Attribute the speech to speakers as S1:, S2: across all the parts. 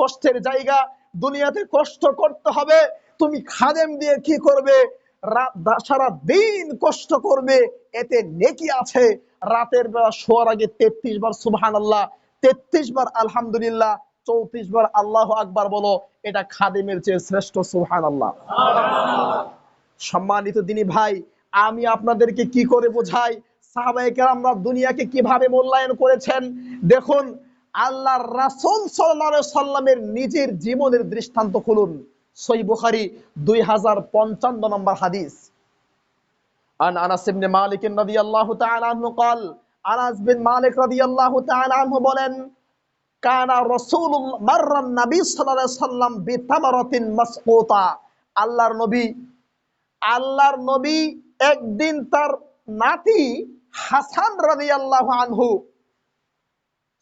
S1: কষ্টের জায়গা, দুনিয়াতে কষ্ট করতে হবে। তুমি খাদেম দিয়ে কি করবে? সারা দিন কষ্ট করবে। এতে নেকি আছে। রাতের বেলা শোয়ার আগে তেত্রিশ বার সুবহান আল্লাহ তেত্রিশ বার আলহামদুলিল্লাহ, চৌত্রিশ বার আল্লাহ আকবার বলো, এটা খাদেমের চেয়ে শ্রেষ্ঠ সুবহান আল্লাহ সম্মানিত দিনী ভাই, আমি আপনাদেরকে কি করে বোঝাই? সাহাবাহিকের আমরা দুনিয়াকে কীভাবে মূল্যায়ন করেছেন? দেখুন আল্লাহর রাসূল সাল্লাল্লাহু আলাইহি সাল্লামের নিজের জীবনের দৃষ্টান্ত খুলুন সই বুখারী দুই হাজার পঞ্চান্ন নম্বর হাদিস عن انس بن مالك رضي الله تعالى عنه قال انس بن مالك رضي الله تعالى عنه বলেন কানা রাসূল মাররান নবী সাল্লাল্লাহু আলাইহি সাল্লাম বিতামারাতিন মাসকুতা আল্লাহর নবী আল্লাহর নবী একদিন তার নাতি হাসান রাদিয়াল্লাহু আনহু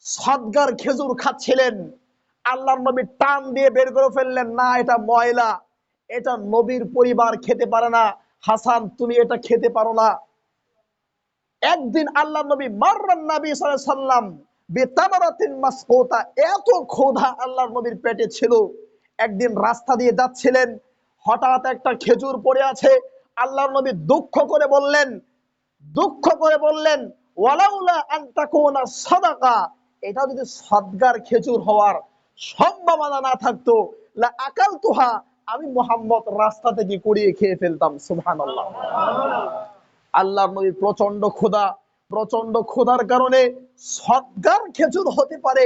S1: সদগার খেজুর খাচ্ছিলেন। আল্লাহর নবী টান দিয়ে বের করে ফেললেন, না, এটা ময়লা। এটা নবীর পরিবার খেতে পারে না। হাসান, তুমি এটা খেতে পারো না। একদিন আল্লাহ নবী মাররান নবী সাল্লাম এত ক্ষুধা আল্লাহর নবীর পেটে ছিল। একদিন রাস্তা দিয়ে যাচ্ছিলেন, হঠাৎ একটা খেজুর পড়ে আছে। আল্লাহর নবী দুঃখ করে বললেন, দুঃখ করে বললেন, ওয়ালাউলা আন তাকুনা সাদাকা। এটা যদি সদগার খেজুর হওয়ার সম্ভাবনা না থাকতো আকাল তুহা আমি মোহাম্মদ রাস্তা থেকে কুড়িয়ে খেয়ে ফেলতাম, সুবহানাল্লাহ। আল্লাহর নবী প্রচণ্ড ক্ষুধা প্রচণ্ড ক্ষুধার কারণে সদগার খেজুর হতে পারে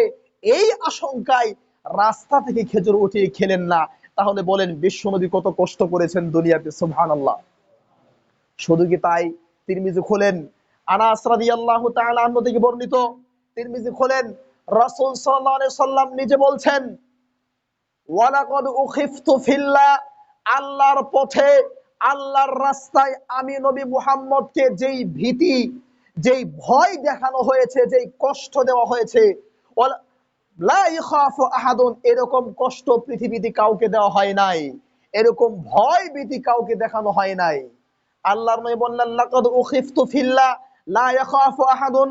S1: এই আশঙ্কায় রাস্তা থেকে খেজুর উঠিয়ে খেলেন না। তাহলে বলেন, বিশ্ব নবী কত কষ্ট করেছেন দুনিয়াতে সুহান আল্লাহ শুধু কি তাই? তিরমিজি খোলেন, আনাস রাদিয়াল্লাহু তাআলা থেকে বর্ণিত তিরমিজি খোলেন, রাসূল সাল্লাল্লাহু আলাইহি সাল্লাম নিজে বলছেন, ওয়ালাকাদ উখিফতু ফিল্লাহ আল্লাহর পথে, আল্লাহর রাস্তায় আমি নবী মুহাম্মদকে যেই ভীতি, যেই ভয় দেখানো হয়েছে, যেই কষ্ট দেওয়া হয়েছে আহাদুন, এরকম কষ্ট পৃথিবীতে কাউকে দেওয়া হয় নাই, এরকম ভয় ভীতি কাউকে দেখানো হয় নাই। আল্লাহর নবী বললেন, লাকাদ উখিফতু ফিল্লাহ লা ইয়াখাফু আহাদুন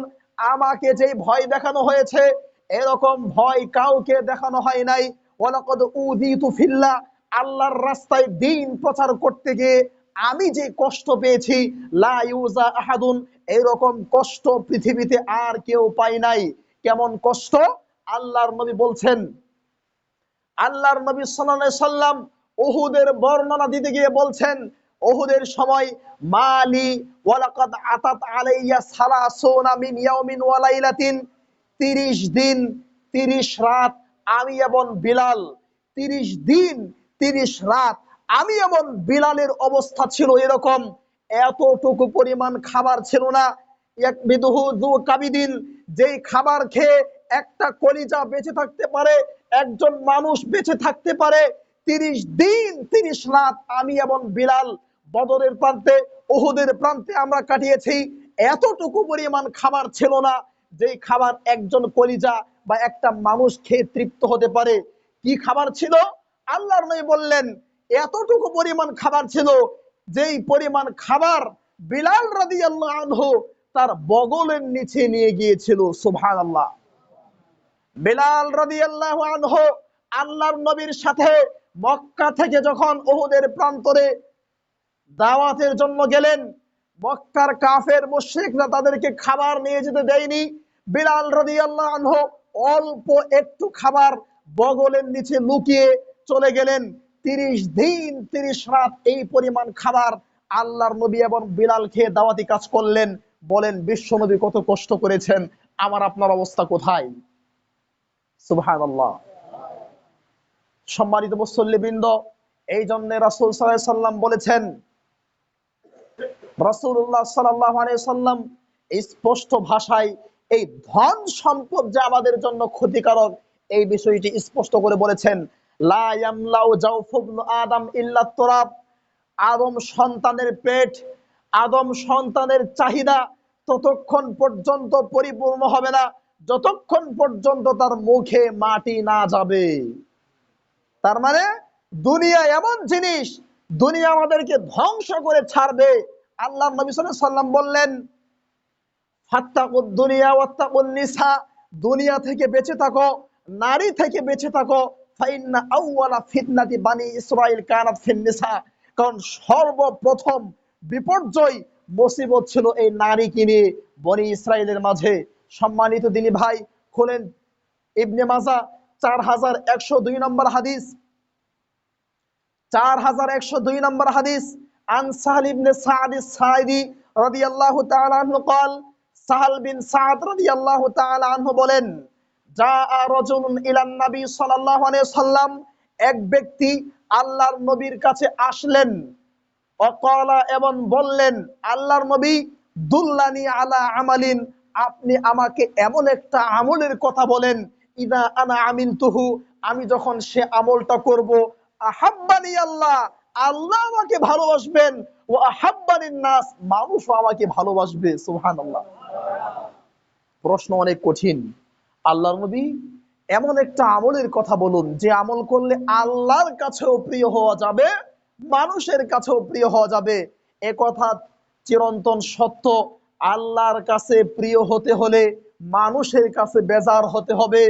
S1: আমাকে যেই ভয় দেখানো হয়েছে, এরকম ভয় কাউকে দেখানো হয় নাই। ওয়ালাকাদ উযিতু ফিল্লাহ, আল্লাহর রাস্তায় দিন প্রচার করতে গিয়ে আমি যে কষ্ট পেয়েছি, লা ইউজা আহাদুন, এরকম কষ্ট পৃথিবীতে আর কেউ পায় নাই। কেমন কষ্ট? আল্লাহর নবী বলছেন, আল্লাহর নবী সাল্লাম উহুদের বর্ণনা দিতে গিয়ে বলছেন উহুদের সময়, মালি ওয়ালাকাদ আতাত আলাইয়া সালাসুনা মিন ইয়াউমিন ওয়া লাইলাতিন 30 দিন 30 রাত আমি এবং বিলাল 30 দিন 30 রাত আমি এবং বিলালের অবস্থা ছিল এরকম। এতটুকু পরিমাণ খাবার ছিল না। এক বিদুহু যু কাবিদিন, যেই খাবার খেয়ে একটা কলিজা বেঁচে থাকতে পারে, একজন মানুষ বেঁচে থাকতে পারে, তিরিশ দিন, তিরিশ রাত আমি এবং বিলাল বদরের প্রান্তে ওহুদের প্রান্তে আমরা কাটিয়েছি। এতটুকু পরিমাণ খাবার ছিল না যে খাবার একজন কলিজা বা একটা মানুষ খেয়ে তৃপ্ত হতে পারে। কি খাবার ছিল? আল্লাহর নবী বললেন, এতটুকু পরিমাণ খাবার ছিল, যেই পরিমাণ খাবার বিলাল রাদিয়াল্লাহু আনহু তার বগলের নিচে নিয়ে গিয়েছিল। সুবহানাল্লাহ। বেলাল রাদিয়াল্লাহু আনহু আল্লাহর নবীর সাথে মক্কা থেকে যখন ওহুদের প্রান্তরে দাওয়াতের জন্য গেলেন। মক্কার কাফের মুশরিকরা তাদেরকে খাবার নিয়ে যেতে দেয়নি। বিলাল রাদিয়াল্লাহু আনহু অল্প একটু খাবার বগলের নিচে লুকিয়ে চলে গেলেন। তিরিশ দিন, তিরিশ রাত এই পরিমাণ খাবার আল্লাহর নবী এবং বিলাল খেয়ে দাওয়াতি কাজ করলেন। বলেন, বিশ্ব নবী কত কষ্ট করেছেন। আমার আপনার অবস্থা কোথায়? সুবহানাল্লাহ। সম্মানিত মুসল্লিবৃন্দ এই জন্য রাসুল সাল্লাম বলেছেন রাসূলুল্লাহ সাল্লাল্লাহু সাল্লাম স্পষ্ট ভাষায় এই ধন সম্পদ যে আমাদের জন্য ক্ষতিকারক, এই বিষয়টি স্পষ্ট করে বলেছেন আদম আদম সন্তানের পেট, আদম সন্তানের চাহিদা ততক্ষণ পর্যন্ত পরিপূর্ণ হবে না, যতক্ষণ পর্যন্ত তার মুখে মাটি না যাবে। তার মানে দুনিয়া এমন জিনিস, দুনিয়া আমাদেরকে ধ্বংস করে ছাড়বে আল্লাহ নবী সাল্লাম বললেন দুনিয়া দুনিয়া থেকে বেঁচে থাকো, নারী থেকে বেঁচে থাকো এই নারীকে নিয়ে? বনি মাঝে। সম্মানিত ভাই ইবনে মাজা, চার হাজার একশো দুই নম্বর হাদিস। চার হাজার একশো দুই নম্বর হাদিস। আন সাহাল ইবনে সাদ সাইদি রাদিয়াল্লাহু তাআলা আনহু قال সাহাল বিন সাদ রাদিয়াল্লাহু তাআলা আনহু বলেন যা রাজুলুন ইলান নবী সাল্লাল্লাহু আলাইহি সাল্লাম এক ব্যক্তি আল্লাহর নবীর কাছে আসলেন অকলা এবং বললেন আল্লাহর নবী দুল্লানি আলা আমালিন আপনি আমাকে এমন একটা আমলের কথা বলেন ইদা আনা আমিল তুহু আমি যখন সে আমলটা করব আহাব্বানি আল্লাহ আল্লাহ আমাকে ভালোবাসবেন ও আহাব্বানিন নাস মানুষও আমাকে ভালোবাসবে, সুবহানাল্লাহ। প্রশ্ন অনেক কঠিন। আল্লাহর নবী এমন একটা আমলের কথা বলুন, যে আমল করলে আল্লাহর কাছেও প্রিয় হওয়া যাবে, মানুষের কাছেও প্রিয় হওয়া যাবে। এ কথা চিরন্তন সত্য। আল্লাহর কাছে প্রিয় হতে হলে মানুষের কাছে বেজার হতে হবে।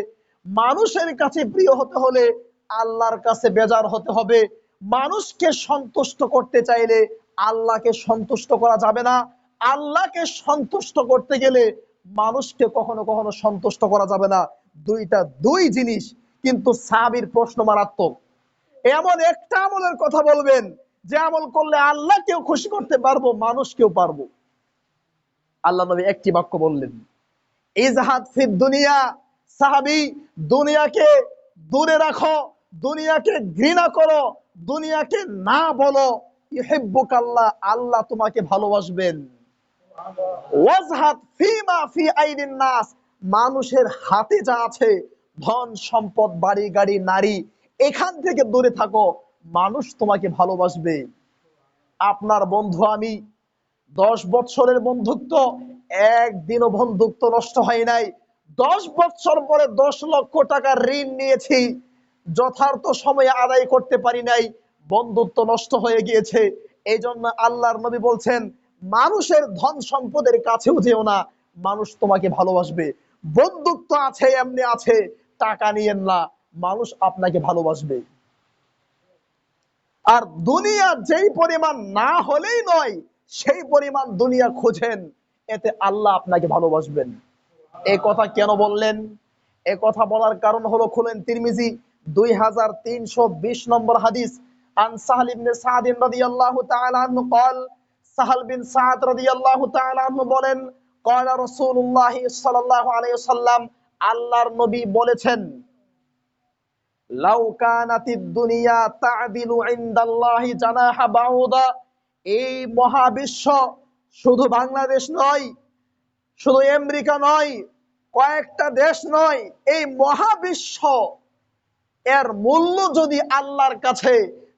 S1: মানুষের কাছে প্রিয় হতে হলে আল্লাহর কাছে বেজার হতে হবে। মানুষকে সন্তুষ্ট করতে চাইলে আল্লাহকে সন্তুষ্ট করা যাবে না। আল্লাহকে সন্তুষ্ট করতে গেলে মানুষকে কখনো কখনো সন্তুষ্ট করা যাবে না। দুইটা দুই জিনিস কিন্তু সাবির প্রশ্ন মারাত্মক। এমন একটা আমলের কথা বলবেন, যে আমল করলে আল্লাহকেও খুশি করতে পারব, মানুষকেও পারব। আল্লাহ নবী একটি বাক্য বললেন, ইজহাদ ফির দুনিয়া, সাহাবি, দুনিয়াকে দূরে রাখো, দুনিয়াকে ঘৃণা করো দুনিয়াকে না বলো আল্লাহ তোমাকে ভালোবাসবেন। মানুষের হাতে যা আছে, ধন, সম্পদ, বাড়ি, গাড়ি, নারী, এখান থেকে দূরে থাকো, মানুষ তোমাকে ভালোবাসবে। আপনার বন্ধু আমি, দশ বৎসরের বন্ধুত্ব, একদিনও বন্ধুত্ব নষ্ট হয় নাই। দশ বৎসর পরে দশ লক্ষ টাকার ঋণ নিয়েছি যথার্থ সময়ে আদায় করতে পারি নাই, বন্ধুত্ব নষ্ট হয়ে গিয়েছে। এই জন্য আল্লাহর নবী বলছেন, মানুষের ধন সম্পদের কাছেও যেও না, মানুষ তোমাকে ভালোবাসবে। বন্ধুত্ব আছে, এমনি আছে, টাকা নিয়েন না, মানুষ আপনাকে ভালোবাসবে। আর দুনিয়া যেই পরিমাণ না হলেই নয়, সেই পরিমাণ দুনিয়া খোঁজেন, এতে আল্লাহ আপনাকে ভালোবাসবেন। এ কথা কেন বললেন? এ কথা বলার কারণ হলো খুলেন তিরমিজি। দুই হাজার তিনশো বিশ নম্বর হাদিস আন সাহাল ইবনে সাদ রাদিয়াল্লাহু তাআলা আনহু قال সাহাল বিন সাদ রাদিয়াল্লাহু তাআলা আনহু বলেন قال রাসূলুল্লাহ সাল্লাল্লাহু আলাইহি ওয়াসাল্লাম আল্লাহর নবী বলেছেন লাউ কানাতিদ দুনিয়া তা'দিলু ইনদাল্লাহি জানাহা বাউদা এই মহাবিশ্ব শুধু বাংলাদেশ নয় শুধু আমেরিকা নয় কয়েকটা দেশ নয় এই মহাবিশ্ব এর মূল্য যদি আল্লাহর কাছে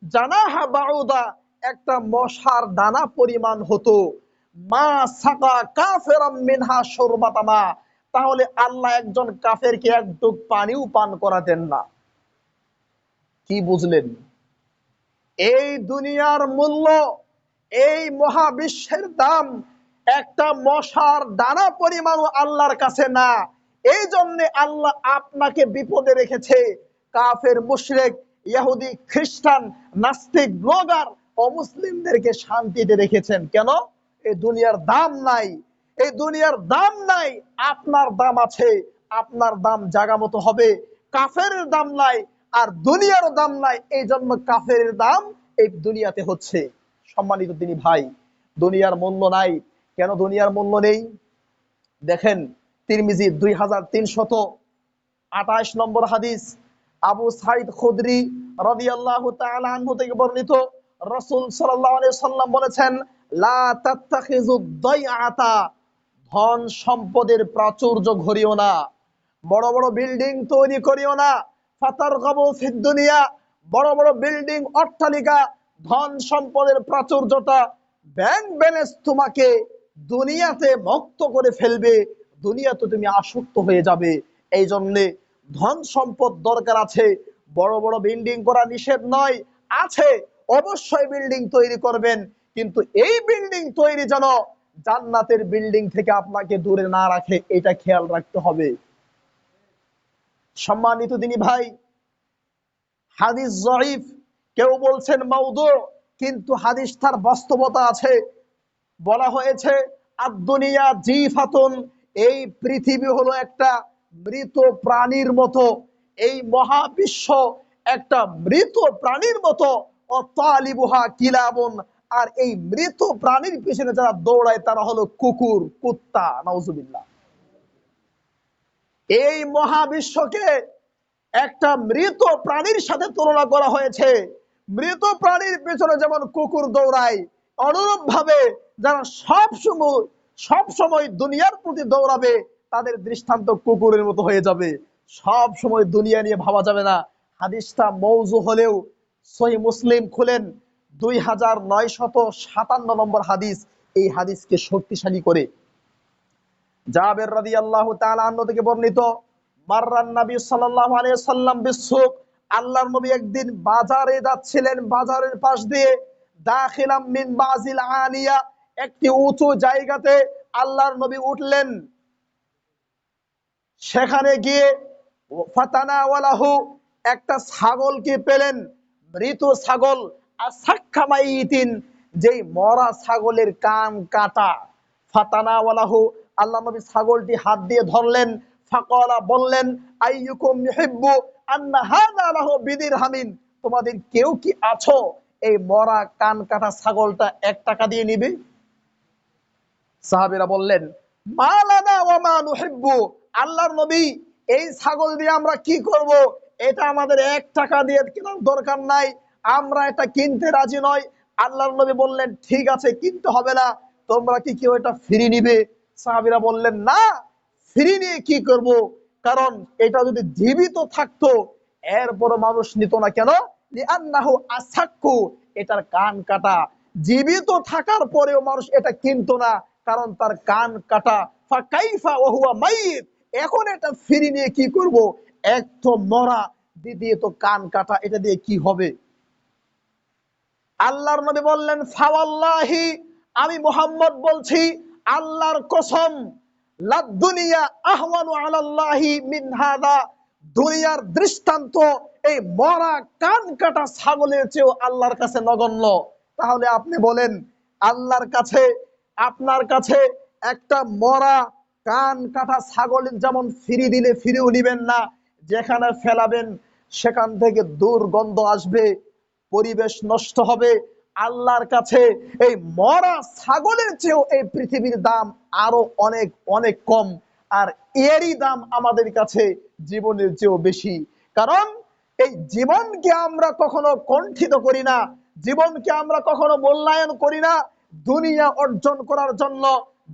S1: জানাহা বাউদা একটা মশার দানা পরিমাণ হতো তাহলে আল্লাহ একজন পানিও পান না। কি বুঝলেন? এই দুনিয়ার মূল্য, এই মহাবিশ্বের দাম একটা মশার দানা পরিমাণও আল্লাহর কাছে না। এই জন্য আল্লাহ আপনাকে বিপদে রেখেছে। কাফের, মুশরেক, ইহুদি, খ্রিস্টান, নাস্তিক, ব্লগার অমুসলিমদেরকে শান্তিতে রেখেছেন। কেন? এই দুনিয়ার দাম নাই। এই দুনিয়ার দাম নাই। আপনার দাম আছে, আপনার দাম জাগা মতো হবে। কাফের দাম নাই আর দুনিয়ার দাম নাই। এই জন্য কাফের দাম এই দুনিয়াতে হচ্ছে। সম্মানিত তিনি ভাই, দুনিয়ার মূল্য নাই। কেন দুনিয়ার মূল্য নেই? দেখেন, তিরমিজি দুই হাজার তিনশত আঠাশ নম্বর হাদিস। আবু সাইদ খুদরি তাআলা আনহু থেকে বর্ণিত রাসূল সাল্লাম বলেছেন ধন সম্পদের প্রাচুর্য ঘরিও না, বড় বড় বিল্ডিং তৈরি করিও না, ফাতারগাবু ফিদ দুনিয়া, বড় বড় বিল্ডিং অট্টালিকা, ধন সম্পদের প্রাচুর্যটা ব্যাংক ব্যালেন্স তোমাকে দুনিয়াতে মুক্ত করে ফেলবে, দুনিয়াতে তুমি আসক্ত হয়ে যাবে। এই জন্যে ধন সম্পদ দরকার আছে। বড় বড় বিল্ডিং করা নিষেধ নয়, আছে। অবশ্যই বিল্ডিং তৈরি করবেন, কিন্তু এই বিল্ডিং তৈরি যেন জান্নাতের বিল্ডিং থেকে আপনাকে দূরে না রাখে, এটা খেয়াল রাখতে হবে। সম্মানিত দিনী ভাই, হাদিস জয়ীফ, কেউ বলছেন মাউদু কিন্তু হাদিস তার বাস্তবতা আছে। বলা হয়েছে আদুনিয়া জিফাতুন, এই পৃথিবী হলো একটা মৃত প্রাণীর মতো, এই মহাবিশ্ব একটা মৃত প্রাণীর মতো, অতালিবুহা কিলাবন। আর এই মৃত প্রাণীর পিছনে যারা দৌড়ায়, তারা হলো কুকুর, কুত্তা, নাউজুবিল্লাহ। এই মহাবিশ্বকে একটা মৃত প্রাণীর সাথে তুলনা করা হয়েছে। মৃত প্রাণীর পেছনে যেমন কুকুর দৌড়ায় অনুরূপ ভাবে যারা সব সময় সব সময় দুনিয়ার প্রতি দৌড়াবে তাদের দৃষ্টান্ত কুকুরের মতো হয়ে যাবে। সব সময় দুনিয়া নিয়ে ভাবা যাবে না। হাদিসটা মৌজু হলেও সহি মুসলিম খুলেন। দুই হাজার নয় শত সাতান্ন নম্বর হাদিস। এই হাদিসকে শক্তিশালী করে। জাবের রাদি আল্লাহ থেকে বর্ণিত, মাররান নবী বিসুক, আল্লাহর নবী একদিন বাজারে যাচ্ছিলেন, বাজারের পাশ দিয়ে দাখিলাম মিন বাজিল আলিয়া একটি উঁচু জায়গাতে আল্লাহর নবী উঠলেন। সেখানে গিয়ে ফাতানা ওয়ালাহু একটা ছাগলকে পেলেন, মৃত ছাগল আর আসাক্ষামাইতিন যেই মরা ছাগলের কান কাটা। ফাতানা ওয়ালাহু আল্লাহ নবী ছাগলটি হাত দিয়ে ধরলেন, ফাকলা বললেন, আইয়ুকুম ইউহিব্বু আন্না হাযা লাহু বিদিরহামিন তোমাদের কেউ কি আছো? এই মরা কান কাটা ছাগলটা এক টাকা দিয়ে নিবে? সাহাবীরা বললেন মালানা ওয়া মা নুহিব্বু। আল্লাহর নবী, এই ছাগল দিয়ে আমরা কি করব? এটা আমাদের এক টাকা দিয়ে কেনার দরকার নাই। আমরা এটা কিনতে রাজি নয় আল্লাহর নবী বললেন, ঠিক আছে, কিনতে হবে না। তোমরা কি কেউ এটা ফিরি নিবে? সাহাবিরা বললেন, না ফিরি নিয়ে কি করব? কারণ এটা যদি জীবিত থাকতো, এরপর মানুষ নিত না কেন? এটার কান কাটা। জীবিত থাকার পরেও মানুষ এটা কিনতো না, কারণ তার কান কাটা। ফাকাইফা ওহুয়া মাইত এখন এটা ফিরি নিয়ে কি করব? এক তো মরা, দ্বিতীয় তো কান কাটা, এটা দিয়ে কি হবে? আল্লাহর নবী বললেন, ফাওয়াল্লাহি, আমি মোহাম্মদ বলছি, আল্লাহর কসম, লাদ্দুনিয়া আহওয়ানু আলাল্লাহি মিন হাদা, দুনিয়ার দৃষ্টান্ত, এই মরা কান কাটা ছাগলের চেয়েও আল্লাহর কাছে নগণ্য। তাহলে আপনি বলেন, আল্লাহর কাছে, আপনার কাছে একটা মরা কান কাটা ছাগল যেমন ফিরি দিলে ফিরেও নিবেন না, যেখানে ফেলাবেন সেখান থেকে দুর্গন্ধ আসবে, পরিবেশ নষ্ট হবে। আল্লাহর কাছে এই মরা ছাগলের চেয়েও এই পৃথিবীর দাম আরও অনেক অনেক কম। আর এরই দাম আমাদের কাছে জীবনের চেয়েও বেশি। কারণ এই জীবনকে আমরা কখনো কণ্ঠিত করি না, জীবনকে আমরা কখনো মূল্যায়ন করি না। দুনিয়া অর্জন করার জন্য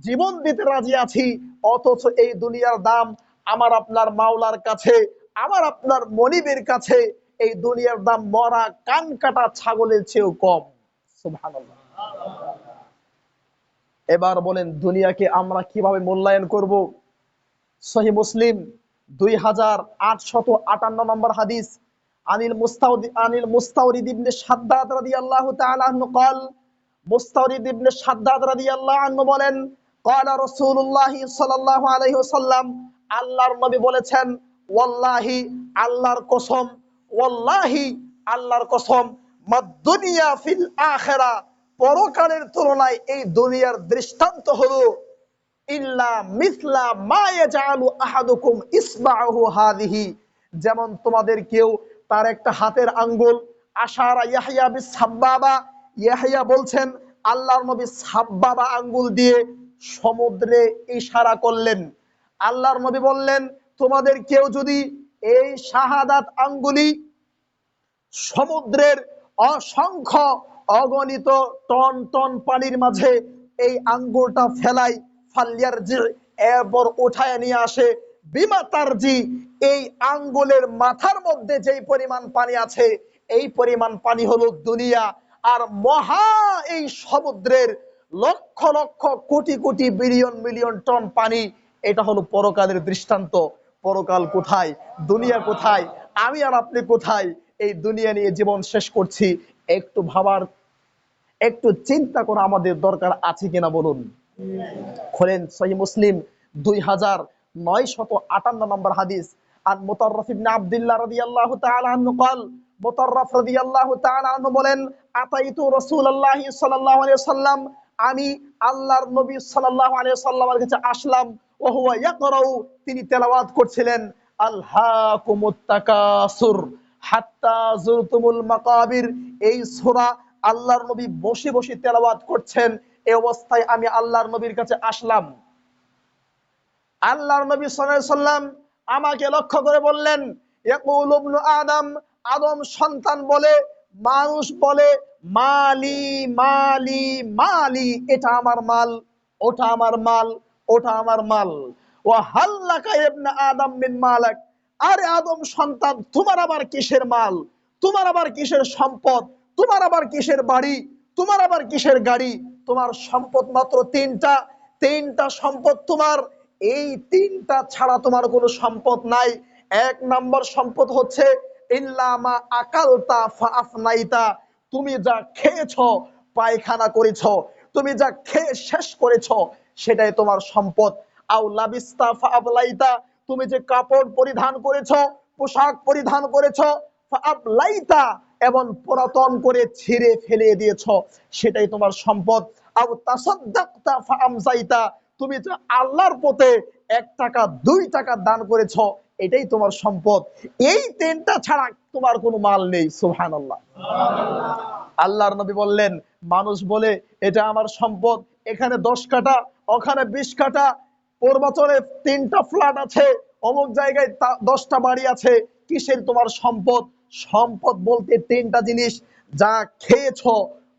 S1: জীবন দিতে রাজি আছি অথচ এই দুনিয়ার দাম আমার আপনার মাওলার কাছে আমার আপনার মনিবের কাছে এই দুনিয়ার দাম মরা কান কাটা ছাগলের চেয়েও কম সুবহানাল্লাহ এবার বলেন দুনিয়াকে আমরা কিভাবে মূল্যায়ন করব সহি মুসলিম দুই হাজার আটশত আটান্ন নম্বর হাদিস আনিল মুস্তাউদি আনিল মুস্তাউরিদ ইবনে সাদ্দাদ রাদিয়াল্লাহু তাআলা আনহু قال মুস্তাউরিদ ইবনে সাদ্দাদ রাদিয়াল্লাহু আনহু বলেন রসুল্লাহ সাল্লাহ সাল্লাম আল্লাহর নবী বলেছেন আল্লাহর কসম আল্লাহর কসম মাদ্দুনিয়া ফিল আখেরা, পরকালের তুলনায় এই দুনিয়ার দৃষ্টান্ত ইল্লা মিসলা আহাদুকুম ইসবাহু হাদিহি যেমন তোমাদের কেউ তার একটা হাতের আঙ্গুল, আশারা ইয়াহিয়া ইয়াহিয়া বলছেন, আল্লাহর নবী সাব্বাবা আঙ্গুল দিয়ে সমুদ্রে ইশারা করলেন। আল্লাহর নবী বললেন, তোমাদের কেউ যদি এই শাহাদাত আঙ্গুলি সমুদ্রের অসংখ্য অগণিত টন টন পানির মাঝে এই আঙ্গুলটা ফেলাই ফালিয়ার যে এরপর উঠায় নিয়ে আসে। বিমা তারজি, এই আঙ্গুলের মাথার মধ্যে যেই পরিমাণ পানি আছে, এই পরিমাণ পানি হলো দুনিয়া। আর মহা এই সমুদ্রের lakh lakh crore crore billion million ton পানি এটা হলো পরকালের দৃষ্টান্ত পরকাল কোথায় দুনিয়া কোথায় আমি আর আপনি কোথায় এই দুনিয়া নিয়ে জীবন শেষ করছি একটু ভাবার একটু চিন্তা করা আমাদের দরকার আছে কিনা বলুন খোলেন সহি মুসলিম দুই হাজার নয় শত আটান্ন নম্বর হাদিস আর মোতাররফ ইবনে আব্দুল্লাহ রাদিয়াল্লাহু তাআলা আনহু قال মোতাররফ রাদিয়াল্লাহু তাআলা আনহু বলেন আতাইতু রাসূলুল্লাহি সাল্লাল্লাহু আলাইহি সাল্লাম আমি আল্লাহর নবী আলাইহি সাল্লামের কাছে আসলাম তিনি তেলাওয়াত করছিলেন অবস্থায় আমি আল্লাহর কাছে আসলাম। আল্লাহর সাল্লাম আমাকে লক্ষ্য করে বললেন আদম আদম সন্তান বলে, মানুষ বলে মালি মালি মালি, এটা আমার মাল, ওটা আমার মাল, ওটা আমার মাল। ও হাল্লাকা ইবনে আদম মিন মালাক। আরে আদম সন্তান, তোমার আবার কিসের মাল? তোমার আবার কিসের সম্পদ? তোমার আবার কিসের বাড়ি? তোমার আবার কিসের গাড়ি? তোমার সম্পদ মাত্র তিনটা। তিনটা সম্পদ তোমার। এই তিনটা ছাড়া তোমার কোনো সম্পদ নাই। এক নম্বর সম্পদ হচ্ছে ইল্লামা আকালতা ফাফনাইতা তুমি যা খেয়েছ, পায়খানা করেছ, তুমি যা খেয়ে শেষ করেছ, সেটাই তোমার সম্পদ। আও লাবিস্তা ফাবলাইতা তুমি যে কাপড় পরিধান করেছ, পোশাক পরিধান করেছ ফাবলাইতা এবং পুরাতন করে ছিঁড়ে ফেলে দিয়েছ, সেটাই তোমার সম্পদ। আও তাসাদ্দাকতা ফামজাইতা তুমি যে আল্লাহর পথে এক টাকা, দুই টাকা দান করেছ এটাই তোমার সম্পদ। এই তিনটা ছাড়া তোমার কোনো মাল নেই সুহান আল্লাহ আল্লাহর নবী বললেন, মানুষ বলে, এটা আমার সম্পদ, এখানে দশ কাটা ওখানে বিশ কাটা পূর্বাচলে তিনটা ফ্ল্যাট আছে, অমুক জায়গায় দশটা বাড়ি আছে, কিসের তোমার সম্পদ? সম্পদ বলতে তিনটা জিনিস, যা খেয়েছ,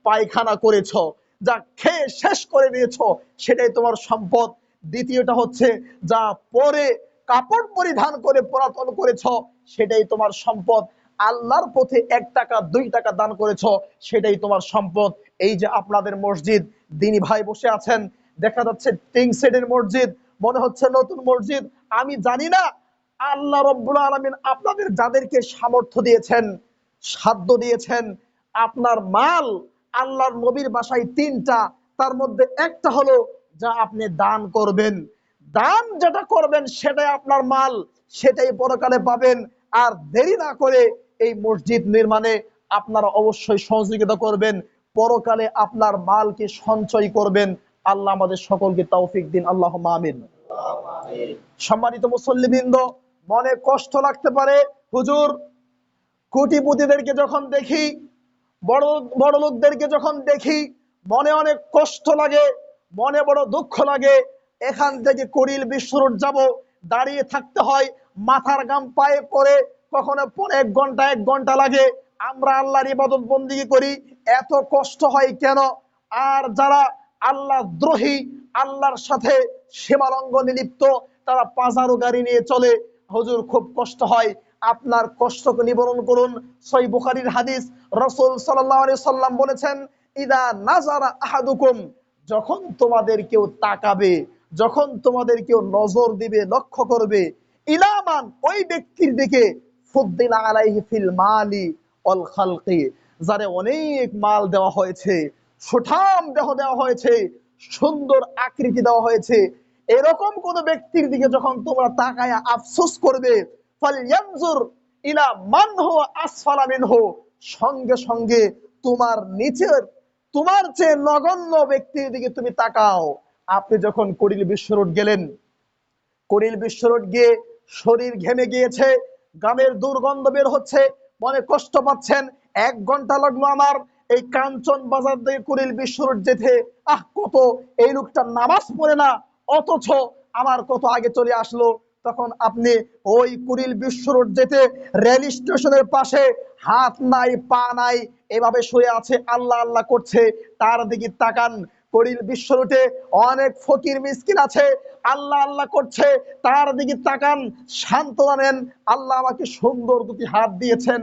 S1: পায়খানা করেছ, যা খেয়ে শেষ করে দিয়েছ সেটাই তোমার সম্পদ। দ্বিতীয়টা হচ্ছে, যা পরে কাপড় পরিধান করে পুরাতন করেছ, সেটাই তোমার সম্পদ। আল্লাহর পথে এক টাকা, দুই টাকা দান করেছ, সেটাই তোমার সম্পদ। এই যে আপনাদের মসজিদ, দিনী ভাই বসে আছেন, দেখা যাচ্ছে টিং সেটের মসজিদ, মনে হচ্ছে নতুন মসজিদ। আমি জানি না, আল্লাহ রব্বুল আলমিন আপনাদের যাদেরকে সামর্থ্য দিয়েছেন, সাধ্য দিয়েছেন, আপনার মাল আল্লাহর নবীর বাসায় তিনটা, তার মধ্যে একটা হলো যা আপনি দান করবেন। দান যেটা করবেন সেটাই আপনার মাল, সেটাই পরকালে পাবেন। আর দেরি না করে এই মসজিদ নির্মাণে আপনারা অবশ্যই সহযোগিতা করবেন। পরকালে আপনার মালকে সঞ্চয় করবেন। আল্লাহ আমাদের সকলকে তৌফিক দিন। আল্লাহ আমিন। সম্মানিত মুসল্লিবৃন্দ, মনে কষ্ট লাগতে পারে। হুজুর, কোটিপতিদেরকে যখন দেখি, বড় বড় লোকদেরকে যখন দেখি, মনে অনেক কষ্ট লাগে, মনে বড় দুঃখ লাগে। এখান থেকে করিল বিশ্বরোড যাব, দাঁড়িয়ে থাকতে হয়, মাথার গাম পায়ে পরে কখনো এক ঘণ্টা এক ঘণ্টা লাগে। আমরা আল্লাহর ইবাদত বন্দিগি করি, এত কষ্ট হয় কেন? আর যারা আল্লাহ দ্রোহী, আল্লাহর সাথে সীমালঙ্ঘনে লিপ্ত তারা পাজারো গাড়ি নিয়ে চলে। হুজুর, খুব কষ্ট হয়। আপনার কষ্টকে নিবারণ করুন। সই বুখারির হাদিস, রসুল সাল্লাম বলেছেন, ইদা নাজারা আহাদুকুম যখন তোমাদের কেউ তাকাবে যখন তোমাদের কেউ নজর দিবে, লক্ষ্য করবে, ইলামান ওই ব্যক্তির দিকে যারে অনেক মাল দেওয়া হয়েছে, সুঠাম দেহ দেওয়া হয়েছে, সুন্দর আকৃতি দেওয়া হয়েছে। এরকম কোন ব্যক্তির দিকে যখন তোমরা তাকায় আফসোস করবে সঙ্গে সঙ্গে তোমার নিচের, তোমার চেয়ে নগণ্য ব্যক্তির দিকে তুমি তাকাও। আপনি যখন করিল বিশ্ব রোড গেলেন, করিল বিশ্ব রোড গিয়ে শরীর ঘেমে গিয়েছে, গামের দুর্গন্ধ বের হচ্ছে, মনে কষ্ট পাচ্ছেন, এক ঘণ্টা লাগল আমার এই কাঞ্চন বাজার থেকে কুড়িল বিশ্ব রোড যেতে। আহ, কত, এই লোকটা নামাজ পড়ে না, অথচ আমার কত আগে চলে আসলো। তখন আপনি ওই কুড়িল বিশ্ব রোড যেতে রেল স্টেশনের পাশে হাত নাই, পা নাই, এভাবে শুয়ে আছে, আল্লাহ আল্লাহ করছে, তার দিকে তাকান। করিল বিশ্ব রুটে অনেক ফকির মিসকিন আছে। আল্লাহ আল্লাহ করছে। তার দিকে তাকান, সান্ত্বনা নেন। আল্লাহ আমাকে সুন্দর দুটি হাত দিয়েছেন,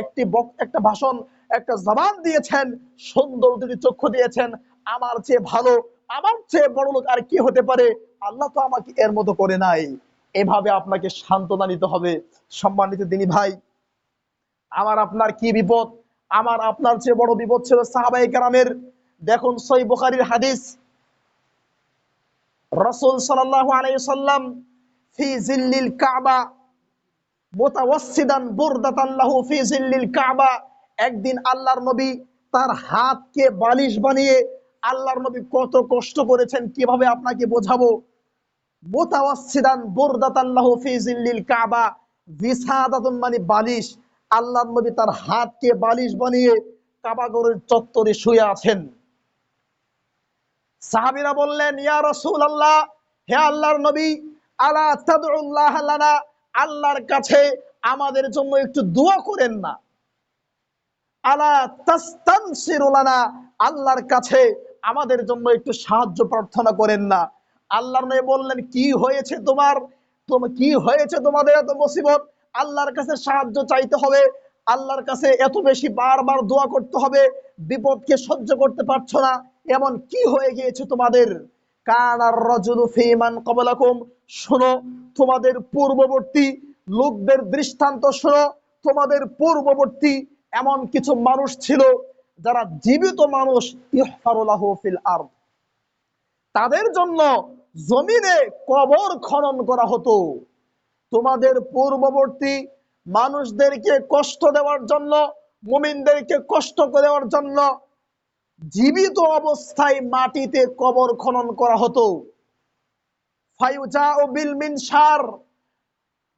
S1: একটি একটা ভাষণ, একটা জবান দিয়েছেন, সুন্দর দুটি চক্ষু দিয়েছেন। আমার চেয়ে ভালো, আমার চেয়ে বড় লোক আর কি হতে পারে? আল্লাহ তো আমাকে এর মতো করে নাই। এভাবে আপনাকে সান্ত্বনা নিতে হবে। সম্মানিত দিনী ভাই, আমার আপনার কি বিপদ? আমার আপনার চেয়ে বড় বিপদ ছিল সাহাবাই কারামের। দেখুন সই বুখারির হাদিস। রসুল সাল্লাম একদিন আল্লাহর নবী তার হাতকে বালিশ বানিয়ে আল্লাহর নবী কত কষ্ট করেছেন, কীভাবে আপনাকে বোঝাবো? মানে বালিশ। আল্লাহর নবী তার হাতকে বালিশ বানিয়ে কাবাগরের চত্বরে শুয়ে আছেন। সাহাবীরা বললেন, ইয়া রাসূলুল্লাহ, হে আল্লাহর নবী, আলা তাদউল্লাহ লানা, আল্লাহর কাছে আমাদের জন্য একটু দোয়া করেন না। আল্লাহর কাছে আমাদের জন্য একটু সাহায্য প্রার্থনা করেন না। আল্লাহর নবী বললেন, কি হয়েছে তোমার? কি হয়েছে তোমাদের এত মুসিবত? আল্লাহর কাছে সাহায্য চাইতে হবে। আল্লাহর কাছে এত বেশি বারবার দোয়া করতে হবে। বিপদকে সহ্য করতে পারছ না। এমন কি হয়ে গিয়েছে তোমাদের? শোনো, তোমাদের পূর্ববর্তী লোকদের দৃষ্টান্ত শোনো। তোমাদের পূর্ববর্তী এমন কিছু মানুষ ছিল যারা জীবিত মানুষ। ফিল আরদ। তাদের জন্য জমিনে কবর খনন করা হতো। তোমাদের পূর্ববর্তী মানুষদেরকে কষ্ট দেওয়ার জন্য, মুমিনদেরকে কষ্ট দেওয়ার জন্য জীবিত অবস্থায় মাটিতে কবর খনন করা হতো। ফায়ুজা ও বিল মিনসার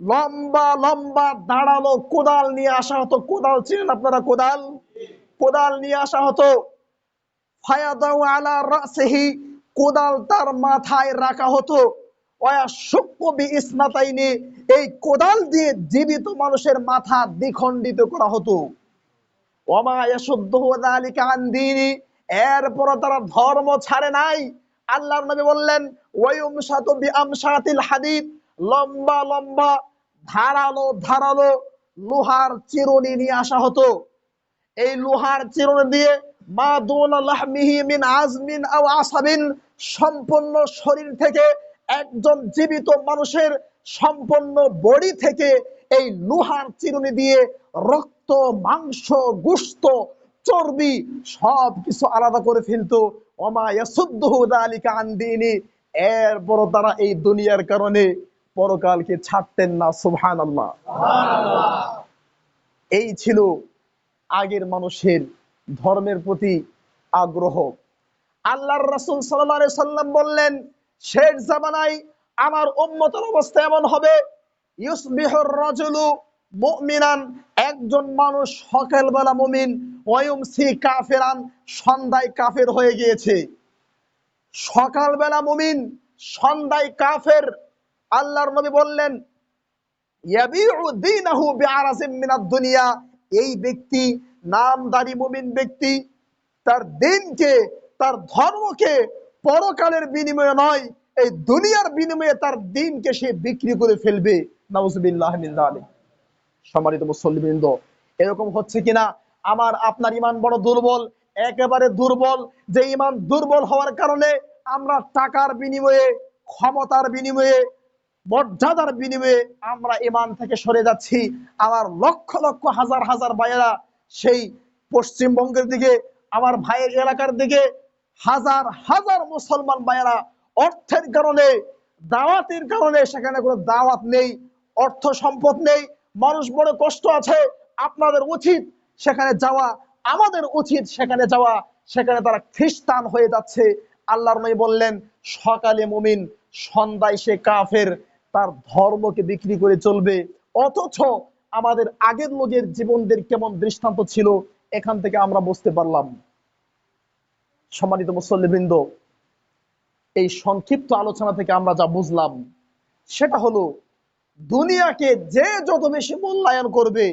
S1: লম্বা লম্বা, দাঁড়াল কোদাল নিয়ে আসা হতো। কোদাল ছিলেন আপনারা কোদাল? কোদাল নিয়ে আসা হতো। কোদাল তার মাথায় রাখা হতো। ইসনাতাইনি এই কোদাল দিয়ে জীবিত মানুষের মাথা দ্বিখণ্ডিত করা হতো। এরপর তারা ধর্ম ছাড়ে নাই। আল্লাহর নবী বললেন হাদিদ। লম্বা লম্বা, ধারালো ধারালো লোহার চিরুনি নিয়ে আসা হতো। এই লোহার চিরুনি দিয়ে মা দুলাহমিহি মিন আজমিন আও আসাবিন সম্পূর্ণ শরীর থেকে একজন জীবিত মানুষের সম্পূর্ণ বডি থেকে এই লোহার চিরুনি দিয়ে রক্ত, মাংস গুস্ত চর্বি সব কিছু আলাদা করে ফেলতো। ওমা ইয়াসুদ্দুহু যালিকা আন দীনি। এরপর তারা এই দুনিয়ার কারণে পরকালকে ছাড়তেন না সুবহানাল্লাহ। এই ছিল আগের মানুষের ধর্মের প্রতি আগ্রহ। আল্লাহর রাসূল আলাইহি সাল্লাম বললেন শেষ জামানায় আমার উম্মতের অবস্থা এমন হবে ইউসবিহুর রাজুলু মুমিনান, একজন মানুষ সকালবেলা মুমিন ওয়ায়ুমসি কাফেরান, সন্ধ্যায় কাফের হয়ে গিয়েছে। সকালবেলা মুমিন, সন্ধ্যায় কাফের। আল্লাহর নবী বললেন দুনিয়া। এই ব্যক্তি নামদারি মুমিন ব্যক্তি। তার দিনকে, তার ধর্মকে পরকালের বিনিময়ে নয়, এই দুনিয়ার বিনিময়ে তার দিনকে সে বিক্রি করে ফেলবে। নাউজুবিল্লাহ মিন যালিক। সম্মানিত মুসল্লিবৃন্দ, এরকম হচ্ছে কিনা? আমার, আপনার ইমান বড় দুর্বল, একেবারে দুর্বল। যে ইমান দুর্বল হওয়ার কারণে আমরা টাকার বিনিময়ে, ক্ষমতার বিনিময়ে, মর্যাদার বিনিময়ে আমরা ইমান থেকে সরে যাচ্ছি। আমার লক্ষ লক্ষ হাজার হাজার ভাইয়েরা সেই পশ্চিমবঙ্গের দিকে, আমার ভাইয়ের এলাকার দিকে হাজার হাজার মুসলমান ভাইয়েরা অর্থের কারণে, দাওয়াতের কারণে সেখানে কোনো দাওয়াত নেই, অর্থ সম্পদ নেই মানুষ বড় কষ্ট আছে, আপনাদের উচিত সেখানে যাওয়া, আমাদের উচিত সেখানে যাওয়া, সেখানে তারা খ্রিস্টান হয়ে যাচ্ছে। আল্লাহর নবী বললেন, সকালে মুমিন, সন্ধ্যায় সে কাফের, তার ধর্মকে বিক্রি করে চলবে। অথচ আমাদের আগের লোকের জীবনদের কেমন দৃষ্টান্ত ছিল, এখান থেকে আমরা বুঝতে পারলাম। সম্মানিত মুসল্লিবৃন্দ, এই সংক্ষিপ্ত আলোচনা থেকে আমরা যা বুঝলাম, সেটা হলো দুনিয়াকে যে যত বেশি মূল্যায়ন করবে,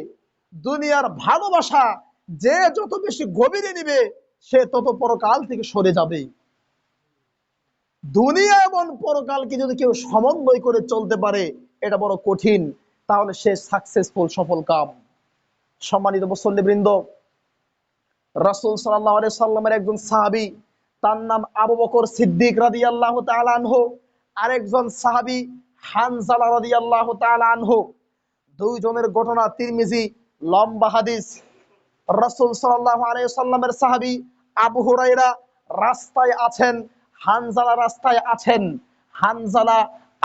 S1: দুনিয়ার ভালোবাসা যে যত বেশি গভীরে নিবে, সে তত পরকাল থেকে সরে যাবে। দুনিয়া এবং পরকালকে যদি কেউ সমন্বয় করে চলতে পারে, এটা বড় কঠিন। তাহলে সে সাকসেসফুল সফল কাম। সম্মানিত মুসল্লিবৃন্দ, রাসুল সাল্লাহ সাল্লামের একজন সাহাবি, তার নাম আবু বকর সিদ্দিক রাদি আল্লাহ তালানহ আরেকজন সাহাবি হানজালা রাদি আল্লাহ তালানহ দুইজনের ঘটনা তিরমিজি, লম্বা হাদিস। রাসুল সাহাবি আবু হুরাইরা রাস্তায় আছেন, হানজালা রাস্তায় আছেন। হানজালা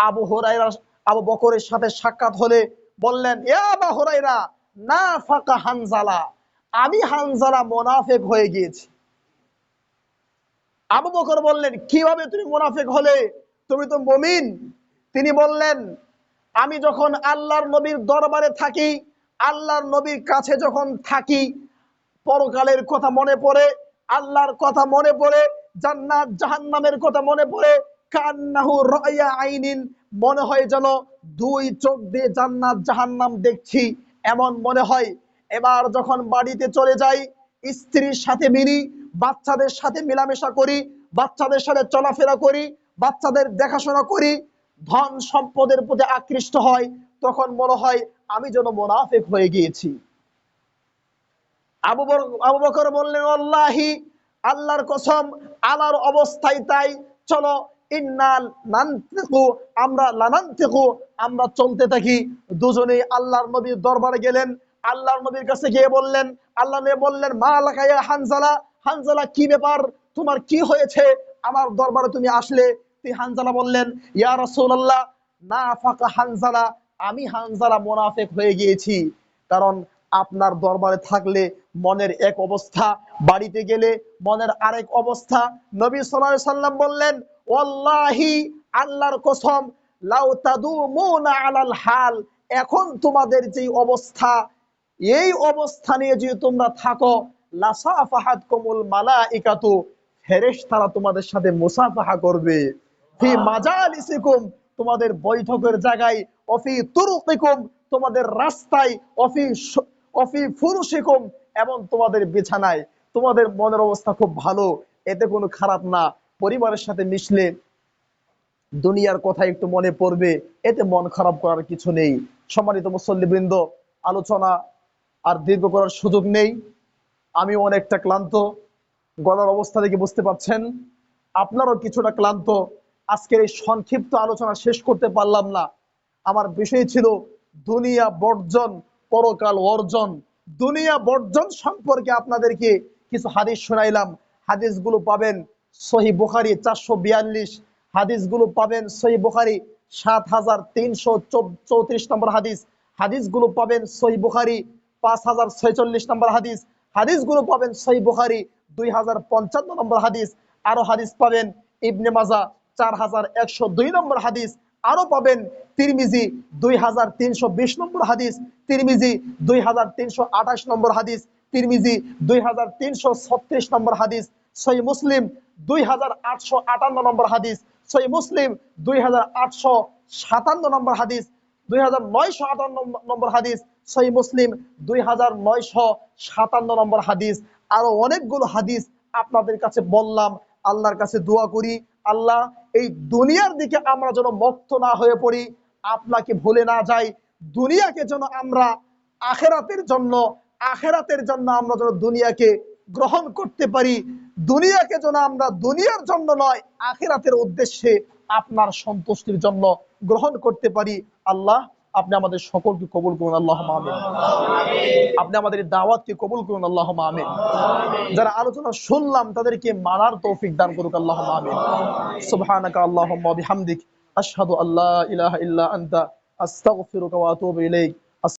S1: আবু হুরাইরা আবু বকরের সাথে সাক্ষাৎ হলে বললেন না ফাঁকা হানজালা, আমি হানজালা মোনাফেক হয়ে গিয়েছি। আবু বকর বললেন, কীভাবে তুমি মোনাফেক হলে? তুমি তো মমিন। তিনি বললেন, আমি যখন আল্লাহর নবীর দরবারে থাকি, আল্লাহর নবীর কাছে যখন থাকি, পরকালের কথা মনে পড়ে, আল্লাহর কথা মনে পড়ে, জান্নাত, জাহান্নামের কথা মনে পড়ে, কান্নাহু রয়া আইনিন, মনে হয় যেন দুই চোখ দিয়ে জান্নাত, জাহান্নাম দেখছি, এমন মনে হয়। এবার যখন বাড়িতে চলে যাই, স্ত্রীর সাথে মিলি, বাচ্চাদের সাথে মেলামেশা করি, বাচ্চাদের সাথে চলাফেরা করি, বাচ্চাদের দেখাশোনা করি ধন সম্পদের প্রতি আকৃষ্ট হয়, তখন মনে হয় আমি যেন মোনাফেক হয়ে গিয়েছি। আবু বকর বললেন, আল্লাহি, আল্লাহর কসম আল্লাহর অবস্থায় তাই, চলো আমরা চলতে থাকি। আল্লাহর নবীর দরবারে গেলেন। আল্লাহর নবীর কাছে গিয়ে বললেন, আল্লাহ বললেন, মা হানজালা হানজালা কি ব্যাপার? তোমার কি হয়েছে? আমার দরবারে তুমি আসলে তুই হানজালা বললেন, ইয়া রাসূলুল্লাহ না ফাঁকা হানজালা, আমি হানজালা মোনাফেক হয়ে গিয়েছি। কারণ আপনার দরবারে থাকলে মনের এক অবস্থা, বাড়িতে গেলে মনের আরেক অবস্থা। নবী সাল্লাল্লাহু সাল্লাম বললেন, ওয়াল্লাহি, আল্লাহর কসম, লাউ তাদুমুনা আলাল হাল, এখন তোমাদের যে অবস্থা, এই অবস্থা নিয়ে যদি তোমরা থাকো লাসাফাহাত কমুল মালাইকাতু, ফেরেশতারা তোমাদের সাথে মুসাফাহা করবে। ফি মাজালিসিকুম তোমাদের বৈঠকের জায়গায় অফি তুরুকিকুম তোমাদের রাস্তায় অফি অফি ফুরুশিকুম এবং তোমাদের বিছানায়। তোমাদের মনের অবস্থা খুব ভালো এতে কোনো খারাপ না। পরিবারের সাথে মিশলে দুনিয়ার কথা একটু মনে পড়বে এতে মন খারাপ করার কিছু নেই। সম্মানিত মুসল্লিবৃন্দ আলোচনা আর দীর্ঘ করার সুযোগ নেই। আমি অনেকটা ক্লান্ত। গলার অবস্থা দেখে বুঝতে পারছেন। আপনারও কিছুটা ক্লান্ত। আজকের এই সংক্ষিপ্ত আলোচনা শেষ করতে পারলাম না। আমার বিষয় ছিল দুনিয়া বর্জন, পরকাল অর্জন। দুনিয়া বর্জন সম্পর্কে আপনাদেরকে কিছু হাদিস শোনাইলাম। হাদিসগুলো পাবেন সহি বুখারি চারশো বিয়াল্লিশ, হাদিসগুলো পাবেন সহি বুখারি সাত হাজার তিনশো চৌত্রিশ নম্বর হাদিস, হাদিসগুলো পাবেন সহি বুখারি পাঁচ হাজার ছয়চল্লিশ নম্বর হাদিস, হাদিসগুলো পাবেন সহি বুখারি দুই হাজার পঞ্চান্ন নম্বর হাদিস। আরও হাদিস পাবেন ইবনে মাজা নম্বর হাদিস। আরও পাবেন তিরমিজি দুই হাজার তিনশো বিশ নম্বর হাদিস, তিরমিজি দুই হাজার তিনশো আঠাশ নম্বর হাদিস, তিরমিজি দুই হাজার তিনশো ছত্রিশ নম্বর হাদিস সই মুসলিম দুই হাজার আটশো আটান্ন নম্বর হাদিস সই মুসলিম দুই হাজার আটশো সাতান্ন নম্বর হাদিস, দুই হাজার নয়শো আটান্ন নম্বর হাদিস সই মুসলিম দুই হাজার নয়শো সাতান্ন নম্বর হাদিস। আরও অনেকগুলো হাদিস আপনাদের কাছে বললাম, আল্লাহর কাছে দোয়া করি। আল্লাহ এই দুনিয়ার দিকে আমরা যেন মক্ত না হয়ে পড়ি, আপনাকে ভুলে না যাই। দুনিয়াকে যেন আমরা আখেরাতের জন্য আখেরাতের জন্য আমরা যেন দুনিয়াকে গ্রহণ করতে পারি। দুনিয়াকে যেন আমরা দুনিয়ার জন্য নয়, আখেরাতের উদ্দেশ্যে আপনার সন্তুষ্টির জন্য গ্রহণ করতে পারি। আল্লাহ আপনি আমাদের সকলকে কবুল করুন, আল্লাহ আমিন। আপনি আমাদের দাওয়াতকে কবুল করুন, আল্লাহ আমিন। যারা আলোচনা শুনলাম, তাদেরকে মানার তৌফিক দান করুক, আল্লাহ আমিন। সুবহানাকা আল্লাহুম্মা বিহামদিক, আশহাদু আল্লা ইলাহা ইল্লা আনতা, আস্তাগফিরুকা ওয়া আতুবু ইলাইক।